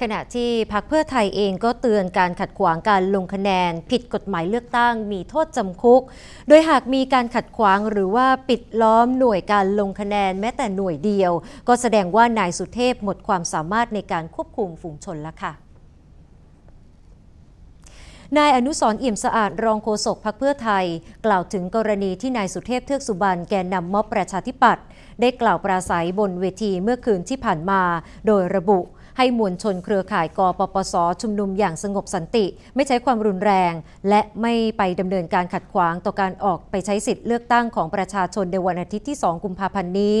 ขณะที่พรรคเพื่อไทยเองก็เตือนการขัดขวางการลงคะแนน ผิดกฎหมายเลือกตั้ง มีโทษจำคุก โดยหากมีการขัดขวางหรือว่าปิดล้อมหน่วยการลงคะแนนแม้แต่หน่วยเดียว ก็แสดงว่านายสุเทพหมดความสามารถในการควบคุมฝูงชนแล้วค่ะนายอนุสรเอี่ยมสะอาดรองโฆษกพรรคเพื่อไทย กล่าวถึงกรณีที่นายสุเทพเทือกสุบรรณแกนนำม็อบประชาธิปัตย์ได้กล่าวปราศัยบนเวทีเมื่อคืนที่ผ่านมา โดยระบุ ให้มวลชนเครือข่ายกปปส ชุมนุมอย่างสงบสันติ ไม่ใช้ความรุนแรง และไม่ไปดำเนินการขัดขวางต่อการออกไปใช้สิทธิ์เลือกตั้งของประชาชนในวันอาทิตย์ที่ 2 กุมภาพันธ์นี้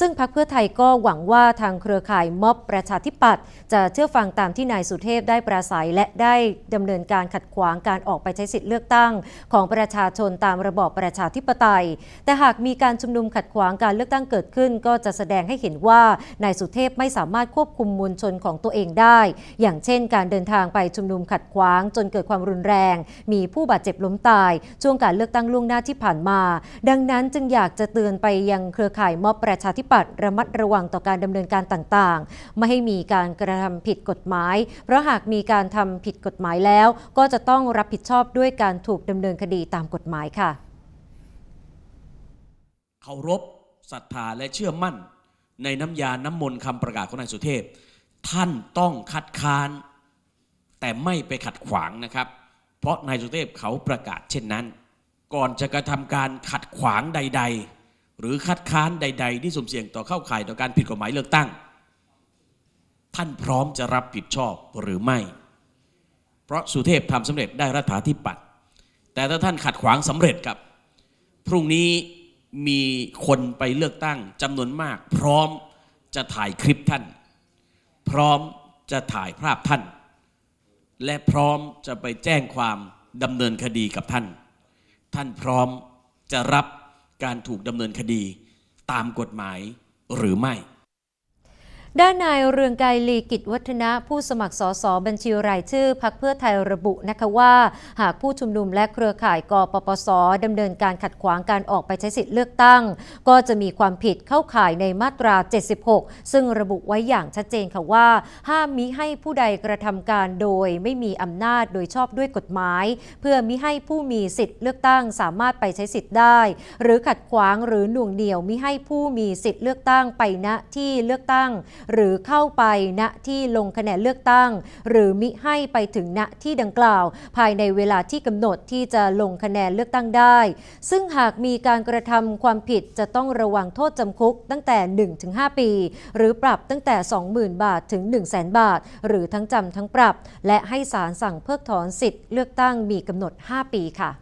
ซึ่งพรรคเพื่อไทยก็หวังว่าทางเครือข่ายม็อบประชาธิปัตย์จะเชื่อฟังตามที่นายสุเทพได้ปราศัยและได้ดำเนินการขัดขวางการออกไปใช้สิทธิ์เลือกตั้ง ของประชาชนตามระบอบประชาธิปไตย แต่หากมีการชุมนุมขัดขวางการเลือกตั้งเกิดขึ้น ก็จะแสดงให้เห็นว่านายสุเทพไม่สามารถควบคุมมวลชนของตัวเองได้ อย่างเช่น การเดินทางไปชุมนุมขัดขวาง จนเกิดความรุนแรง มีผู้บาดเจ็บล้มตาย ช่วงการเลือกตั้งล่วงหน้าที่ผ่านมา ดังนั้นจึงอยากจะเตือนไปยังเครือข่ายม็อบประชาธิปัตย์ระมัดระวังต่อการดำเนินการต่างๆ ไม่ให้มีการกระทำผิดกฎหมาย เพราะหากมีการทำผิดกฎหมายแล้ว ก็จะต้องรับผิดชอบด้วยการถูกดำเนินคดีตามกฎหมายค่ะเคารพศรัทธาและเชื่อมั่น ในน้ำยาน้ำมนต์คำประกาศของนายสุเทพ ท่านต้องคัดค้าน แต่ไม่ไปขัดขวางนะครับ เพราะนายสุเทพเขาประกาศเช่นนั้น ก่อนจะกระทำการขัดขวางใด ๆ หรือคัดค้านใด ๆ ที่สุมเสี่ยงต่อเข้าข่ายต่อการผิดกฎหมายเลือกตั้ง ท่านพร้อมจะรับผิดชอบหรือไม่ เพราะสุเทพทำสำเร็จได้รัฐาธิปัตย์แต่ถ้าท่านขัดขวางสำเร็จครับ พรุ่งนี้มีคนไปเลือกตั้งจำนวนมาก พร้อมจะถ่ายคลิปท่าน พร้อมจะถ่ายภาพท่าน และพร้อมจะไปแจ้งความดำเนินคดีกับท่าน ท่านพร้อมจะรับการถูกดำเนินคดีตามกฎหมายหรือไม่ ด้านนายเรืองไกรลีกิจวัฒนะผู้สมัครสสบัญชีรายชื่อพักเพื่อไทยระบุนะคะว่า หากผู้ชุมนุมและเครือข่ายกปปสดำเนินการขัดขวางการออกไปใช้สิทธิ์เลือกตั้ง ก็จะมีความผิดเข้าข่ายในมาตรา 76 ซึ่งระบุไว้อย่างชัดเจนค่ะว่า ห้ามมิให้ผู้ใดกระทำการโดยไม่มีอำนาจโดยชอบด้วยกฎหมาย เพื่อมิให้ผู้มีสิทธิ์เลือกตั้งสามารถไปใช้สิทธิ์ได้ หรือขัดขวางหรือหน่วงเหนี่ยวมิให้ผู้มีสิทธิ์เลือกตั้งไปณที่เลือกตั้งหรือเข้าไปณที่ลงคะแนนเลือกตั้ง หรือมิให้ไปถึงณที่ดังกล่าว ภายในเวลาที่กำหนดที่จะลงคะแนนเลือกตั้งได้ ซึ่งหากมีการกระทำความผิดจะต้องระวังโทษจำคุกตั้งแต่ 1-5 ปี หรือปรับตั้งแต่ 20,000 บาทถึง 100,000 บาท หรือทั้งจำทั้งปรับ และให้ศาลสั่งเพิกถอนสิทธิ์เลือกตั้งมีกำหนด 5 ปีค่ะ